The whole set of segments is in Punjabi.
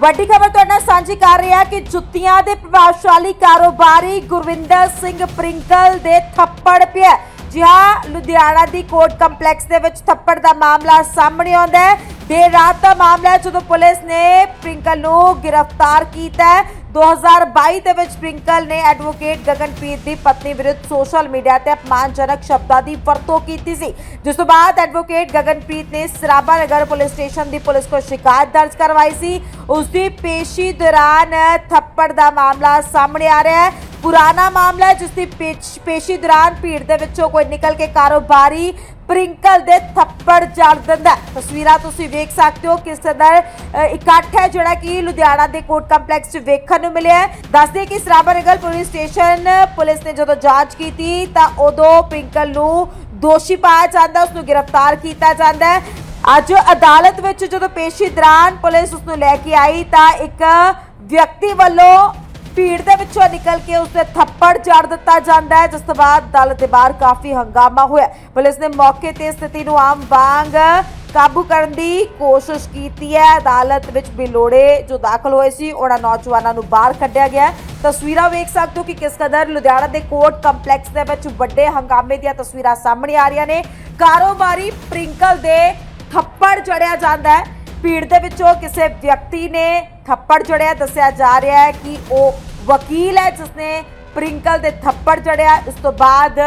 ਵੱਡੀ ਖਬਰ ਤੁਹਾਡੇ ਨਾਲ ਸਾਂਝੀ ਕਰ ਰਿਹਾ ਕਿ ਜੁੱਤੀਆਂ ਦੇ ਪ੍ਰਭਾਵਸ਼ਾਲੀ ਕਾਰੋਬਾਰੀ ਗੁਰਵਿੰਦਰ ਸਿੰਘ ਪ੍ਰਿੰਕਲ ਦੇ ਥੱਪੜ ਪਿਆ ਜੀ ਹਾਂ, ਲੁਧਿਆਣਾ ਦੀ ਕੋਰਟ ਕੰਪਲੈਕਸ ਦੇ ਵਿੱਚ ਥੱਪੜ ਦਾ ਮਾਮਲਾ ਸਾਹਮਣੇ ਆਉਂਦਾ ਹੈ। ਦੇਰ ਰਾਤ ਦਾ ਮਾਮਲਾ ਹੈ ਜਦੋਂ ਪੁਲਿਸ ਨੇ ਪ੍ਰਿੰਕਲ ਨੂੰ ਗ੍ਰਿਫਤਾਰ ਕੀਤਾ ਹੈ। 2022 ਦੇ ਵਿੱਚ ਪ੍ਰਿੰਕਲ ਨੇ ਐਡਵੋਕੇਟ ਗਗਨਪ੍ਰੀਤ ਦੀ ਪਤਨੀ ਵਿਰੁੱਧ ਸੋਸ਼ਲ ਮੀਡੀਆ ਤੇ ਅਪਮਾਨਜਨਕ ਸ਼ਬਦਾਂ ਦੀ ਵਰਤੋਂ ਕੀਤੀ ਸੀ। ਜਿਸ ਤੋਂ ਬਾਅਦ ਐਡਵੋਕੇਟ ਗਗਨਪ੍ਰੀਤ ਨੇ ਸਰਾਭਾ ਨਗਰ ਪੁਲਿਸ ਸਟੇਸ਼ਨ ਦੀ ਪੁਲਿਸ ਕੋਲ ਸ਼ਿਕਾਇਤ ਦਰਜ ਕਰਵਾਈ ਸੀ। ਉਸ ਦੀ ਪੇਸ਼ੀ ਦੌਰਾਨ ਥੱਪੜ ਦਾ ਮਾਮਲਾ ਸਾਹਮਣੇ ਆ ਰਿਹਾ ਹੈ। ਪੁਰਾਣਾ ਮਾਮਲਾ ਹੈ ਜਿਸ ਦੀ ਪੇਸ਼- ਪੇਸ਼ੀ ਦੌਰਾਨ ਭੀੜ ਦੇ ਵਿੱਚੋਂ ਕੋਈ ਨਿਕਲ ਕੇ ਕਾਰੋਬਾਰੀ ਪ੍ਰਿੰਕਲ ਦੇ ਥੱਪੜ ਜੜ ਦਿੰਦਾ ਤਸਵੀਰਾਂ ਤੁਸੀਂ ਵੇਖ ਸਕਦੇ ਹੋ ਕਿਸ ਤਰ੍ਹਾਂ ਇਕੱਠ ਹੈ, ਜਿਹੜਾ ਕਿ ਲੁਧਿਆਣਾ ਦੇ ਕੋਰਟ ਕੰਪਲੈਕਸ 'ਚ ਵੇਖਣ ਨੂੰ ਮਿਲਿਆ ਹੈ। ਦੱਸਦੇ ਕਿ Sarabha Nagar police station police ਨੇ ਜਦੋਂ ਜਾਂਚ ਕੀਤੀ ਤਾਂ ਉਦੋਂ ਪ੍ਰਿੰਕਲ ਨੂੰ ਦੋਸ਼ੀ ਪਾਇਆ ਜਾਂਦਾ ਉਸ ਨੂੰ ਗ੍ਰਿਫਤਾਰ ਕੀਤਾ ਜਾਂਦਾ ਹੈ। ਅੱਜ ਅਦਾਲਤ ਵਿੱਚ ਜਦੋਂ ਪੇਸ਼ੀ ਦੌਰਾਨ ਪੁਲਿਸ ਉਸ ਨੂੰ ਲੈ ਕੇ ਆਈ ਤਾਂ ਇੱਕ ਵਿਅਕਤੀ ਵੱਲੋਂ ਭੀੜ ਦੇ ਵਿੱਚੋਂ ਨਿਕਲ ਕੇ ਉਸ ਤੇ ਥੱਪੜ ਜੜ ਦਿੱਤਾ ਜਾਂਦਾ ਹੈ, ਜਿਸ ਤੋਂ ਬਾਅਦ ਅਦਾਲਤ ਦੇ ਬਾਹਰ ਕਾਫੀ ਹੰਗਾਮਾ ਹੋਇਆ ਪੁਲਿਸ ਨੇ ਮੌਕੇ ਤੇ ਸਥਿਤੀ ਨੂੰ ਆਮ ਵਾਂਗ ਕਾਬੂ ਕਰਨ ਦੀ ਕੋਸ਼ਿਸ਼ ਕੀਤੀ ਹੈ। ਅਦਾਲਤ ਵਿੱਚ ਬਿਲੋੜੇ ਜੋ ਦਾਖਲ ਹੋਏ ਸੀ, ਉਹਨਾਂ ਨੌਜਵਾਨਾਂ ਨੂੰ ਬਾਹਰ ਕੱਢਿਆ ਗਿਆ ਤਸਵੀਰਾਂ ਵੇਖ ਸਕਦੇ ਹੋ ਕਿ ਕਿਸ ਕਦਰ ਲੁਧਿਆਣਾ ਦੇ ਕੋਰਟ ਕੰਪਲੈਕਸ ਦੇ ਵਿੱਚ ਵੱਡੇ ਹੰਗਾਮੇ ਦੀਆਂ ਤਸਵੀਰਾਂ ਸਾਹਮਣੇ ਆ ਰਹੀਆਂ ਨੇ। ਕਾਰੋਬਾਰੀ ਪ੍ਰਿੰਕਲ ਦੇ ਥੱਪੜ ਜੜਿਆ ਜਾਂਦਾ ਹੈ। ਭੀੜ ਦੇ ਵਿੱਚੋਂ ਕਿਸੇ ਵਿਅਕਤੀ ਨੇ ਥੱਪੜ ਜੜਿਆ ਦੱਸਿਆ ਜਾ ਰਿਹਾ ਹੈ ਕਿ ਉਹ ਵਕੀਲ ਹੈ ਜਿਸ ਨੇ ਪ੍ਰਿੰਕਲ ਦੇ ਥੱਪੜ ਜੜਿਆ ਇਸ ਤੋਂ ਬਾਅਦ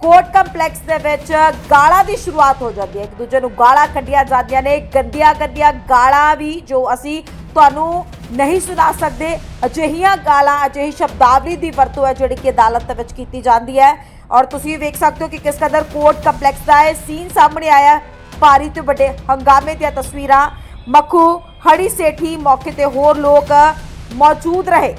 ਕੋਰਟ ਕੰਪਲੈਕਸ ਦੇ ਵਿੱਚ ਗਾਲਾਂ ਦੀ ਸ਼ੁਰੂਆਤ ਹੋ ਜਾਂਦੀ ਹੈ। ਇੱਕ ਦੂਜੇ ਨੂੰ ਗਾਲਾਂ ਕੱਢੀਆਂ ਜਾਂਦੀਆਂ ਨੇ। ਗੰਦੀਆਂ ਗੰਦੀਆਂ ਗਾਲਾਂ ਵੀ ਜੋ ਅਸੀਂ ਤੁਹਾਨੂੰ ਨਹੀਂ ਸੁਣਾ ਸਕਦੇ। ਅਜਿਹੀਆਂ ਗਾਲਾਂ, ਅਜਿਹੀ ਸ਼ਬਦਾਵਲੀ ਦੀ ਵਰਤੋਂ ਹੈ ਜਿਹੜੀ ਕਿ ਅਦਾਲਤ ਦੇ ਵਿੱਚ ਕੀਤੀ ਜਾਂਦੀ ਹੈ। ਔਰ ਤੁਸੀਂ ਵੇਖ ਸਕਦੇ ਹੋ ਕਿ ਕਿਸ ਕਦਰ ਕੋਰਟ ਕੰਪਲੈਕਸ ਦਾ ਇਹ ਸੀਨ ਸਾਹਮਣੇ ਆਇਆ। ਭਾਰੀ ਤੇ ਵੱਡੇ ਹੰਗਾਮੇ ਦੀਆਂ ਤਸਵੀਰਾਂ। ਮੱਖੂ ਹੜੀ ਸੇਠੀ ਮੌਕੇ ਤੇ ਹੋਰ ਲੋਕ ਮੌਜੂਦ ਰਹੇ।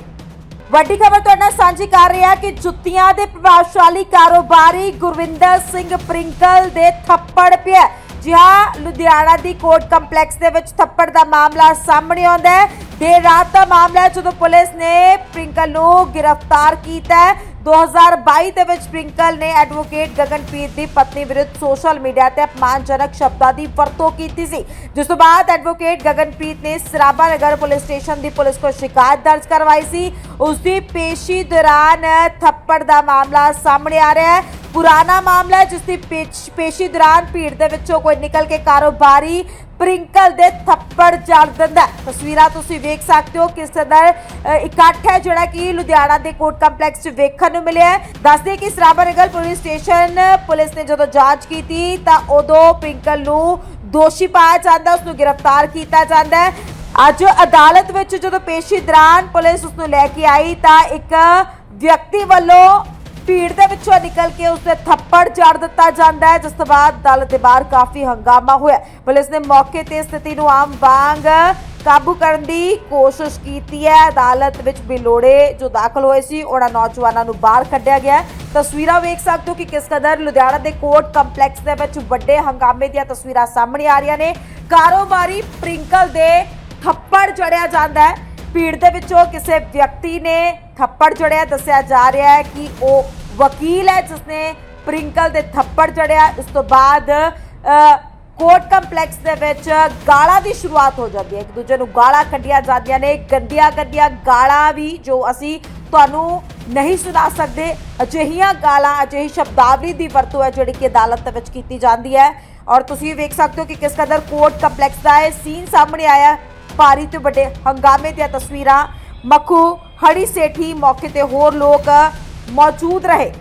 ਵੱਡੀ ਖਬਰ ਤੁਹਾਡੇ ਨਾਲ ਸਾਂਝੀ ਕਰ ਰਿਹਾ ਕਿ ਜੁੱਤੀਆਂ ਦੇ ਪ੍ਰਭਾਵਸ਼ਾਲੀ ਕਾਰੋਬਾਰੀ ਗੁਰਵਿੰਦਰ ਸਿੰਘ ਪ੍ਰਿੰਕਲ ਦੇ ਥੱਪੜ ਪਿਆ ਜਿਹਾ ਲੁਧਿਆਣਾ ਦੀ ਕੋਰਟ ਕੰਪਲੈਕਸ ਦੇ ਵਿੱਚ ਥੱਪੜ ਦਾ ਮਾਮਲਾ ਸਾਹਮਣੇ ਆਉਂਦਾ ਹੈ। ਦੇਰ ਰਾਤ ਦਾ ਮਾਮਲਾ ਜਦੋਂ ਪੁਲਿਸ ਨੇ ਪ੍ਰਿੰਕਲ ਨੂੰ ਗ੍ਰਿਫਤਾਰ ਕੀਤਾ 2022 ਦੇ ਵਿੱਚ ਪ੍ਰਿੰਕਲ ਨੇ ਐਡਵੋਕੇਟ ਗਗਨਪ੍ਰੀਤ ਦੀ ਪਤਨੀ ਵਿਰੁੱਧ ਸੋਸ਼ਲ ਮੀਡੀਆ ਤੇ ਅਪਮਾਨਜਨਕ ਸ਼ਬਦਾਂ ਦੀ ਵਰਤੋਂ ਕੀਤੀ ਸੀ। ਜਿਸ ਤੋਂ ਬਾਅਦ ਐਡਵੋਕੇਟ ਗਗਨਪ੍ਰੀਤ ਨੇ ਸਰਾਭਾ ਨਗਰ ਪੁਲਿਸ ਸਟੇਸ਼ਨ ਦੀ ਪੁਲਿਸ ਕੋਲ ਸ਼ਿਕਾਇਤ ਦਰਜ ਕਰਵਾਈ ਸੀ। ਉਸ ਦੀ ਪੇਸ਼ੀ ਦੌਰਾਨ ਥੱਪੜ ਦਾ ਮਾਮਲਾ ਸਾਹਮਣੇ ਆ ਰਿਹਾ ਹੈ। ਪੁਰਾਣਾ ਮਾਮਲਾ ਹੈ ਜਿਸ ਦੀ ਪੇਸ਼- ਪੇਸ਼ੀ ਦੌਰਾਨ ਭੀੜ ਦੇ ਵਿੱਚੋਂ ਕੋਈ ਨਿਕਲ ਕੇ ਕਾਰੋਬਾਰੀ ਪ੍ਰਿੰਕਲ ਦੇ ਥੱਪੜ ਜੜ ਦਿੰਦਾ ਤਸਵੀਰਾਂ ਤੁਸੀਂ ਵੇਖ ਸਕਦੇ ਹੋ ਕਿਸ ਤਰ੍ਹਾਂ ਇਕੱਠ ਹੈ, ਜਿਹੜਾ ਕਿ ਲੁਧਿਆਣਾ ਦੇ ਕੋਰਟ ਕੰਪਲੈਕਸ 'ਚ ਵੇਖਣ ਨੂੰ ਮਿਲਿਆ ਹੈ। ਦੱਸਦੇ ਕਿ Sarabha Nagar police station, police ਨੇ ਜਦੋਂ ਜਾਂਚ ਕੀਤੀ ਤਾਂ ਉਦੋਂ ਪ੍ਰਿੰਕਲ ਨੂੰ ਦੋਸ਼ੀ ਪਾਇਆ ਜਾਂਦਾ ਉਸ ਨੂੰ ਗ੍ਰਿਫਤਾਰ ਕੀਤਾ ਜਾਂਦਾ ਹੈ। ਅੱਜ ਅਦਾਲਤ ਵਿੱਚ ਜਦੋਂ ਪੇਸ਼ੀ ਦੌਰਾਨ ਪੁਲਿਸ ਉਸ ਨੂੰ ਲੈ ਕੇ ਆਈ ਤਾਂ ਇੱਕ ਵਿਅਕਤੀ ਵੱਲੋਂ ਭੀੜ ਦੇ ਵਿੱਚੋਂ ਨਿਕਲ ਕੇ ਉਸਦੇ ਥੱਪੜ ਜੜ ਦਿੱਤਾ ਜਾਂਦਾ ਹੈ, ਜਿਸ ਤੋਂ ਬਾਅਦ ਅਦਾਲਤ ਦੇ ਬਾਹਰ ਕਾਫੀ ਹੰਗਾਮਾ ਹੋਇਆ ਪੁਲਿਸ ਨੇ ਮੌਕੇ ਤੇ ਸਥਿਤੀ ਨੂੰ ਆਮ ਵਾਂਗ ਕਾਬੂ ਕਰਨ ਦੀ ਕੋਸ਼ਿਸ਼ ਕੀਤੀ ਹੈ। ਅਦਾਲਤ ਵਿੱਚ ਬਿਲੋੜੇ ਜੋ ਦਾਖਲ ਹੋਏ ਸੀ, ਉਹਨਾਂ ਨੌਜਵਾਨਾਂ ਨੂੰ ਬਾਹਰ ਕੱਢਿਆ ਗਿਆ ਤਸਵੀਰਾਂ ਵੇਖ ਸਕਦੇ ਹੋ ਕਿ ਕਿਸ ਕਦਰ ਲੁਧਿਆਣਾ ਦੇ ਕੋਰਟ ਕੰਪਲੈਕਸ ਦੇ ਵਿੱਚ ਵੱਡੇ ਹੰਗਾਮੇ ਦੀਆਂ ਤਸਵੀਰਾਂ ਸਾਹਮਣੇ ਆ ਰਹੀਆਂ ਨੇ। ਕਾਰੋਬਾਰੀ ਪ੍ਰਿੰਕਲ ਦੇ ਥੱਪੜ ਜੜਿਆ ਜਾਂਦਾ ਹੈ। ਭੀੜ ਦੇ ਵਿੱਚੋਂ ਕਿਸੇ ਵਿਅਕਤੀ ਨੇ ਥੱਪੜ ਜੜਿਆ ਦੱਸਿਆ ਜਾ ਰਿਹਾ ਹੈ ਕਿ ਉਹ ਵਕੀਲ ਹੈ ਜਿਸਨੇ ਪ੍ਰਿੰਕਲ ਦੇ ਥੱਪੜ ਜੜਿਆ ਇਸ ਤੋਂ ਬਾਅਦ ਕੋਰਟ ਕੰਪਲੈਕਸ ਦੇ ਵਿੱਚ ਗਾਲਾਂ ਦੀ ਸ਼ੁਰੂਆਤ ਹੋ ਜਾਂਦੀ ਹੈ। ਇੱਕ ਦੂਜੇ ਨੂੰ ਗਾਲਾਂ ਕੱਢੀਆਂ ਜਾਂਦੀਆਂ ਨੇ, ਗੰਦੀਆਂ ਗੰਦੀਆਂ ਗਾਲਾਂ ਵੀ ਜੋ ਅਸੀਂ ਤੁਹਾਨੂੰ ਨਹੀਂ ਸੁਣਾ ਸਕਦੇ। ਅਜਿਹੀਆਂ ਗਾਲਾਂ, ਅਜਿਹੀ ਸ਼ਬਦਾਵਲੀ ਦੀ ਵਰਤੋਂ ਹੈ ਜਿਹੜੀ ਕਿ ਅਦਾਲਤ ਦੇ ਵਿੱਚ ਕੀਤੀ ਜਾਂਦੀ ਹੈ। ਔਰ ਤੁਸੀਂ ਵੇਖ ਸਕਦੇ ਹੋ ਕਿ ਕਿਸ ਕਦਰ ਕੋਰਟ ਕੰਪਲੈਕਸ ਦਾ ਇਹ ਸੀਨ ਸਾਹਮਣੇ ਆਇਆ ਭਾਰੀ ਤੇ ਵੱਡੇ ਹੰਗਾਮੇ ਦੀਆਂ ਤਸਵੀਰਾਂ। ਮੱਖੂ ਹੜੀ ਸੇਠੀ ਮੌਕੇ ਤੇ ਹੋਰ ਲੋਕ ਮੌਜੂਦ ਰਹੇ।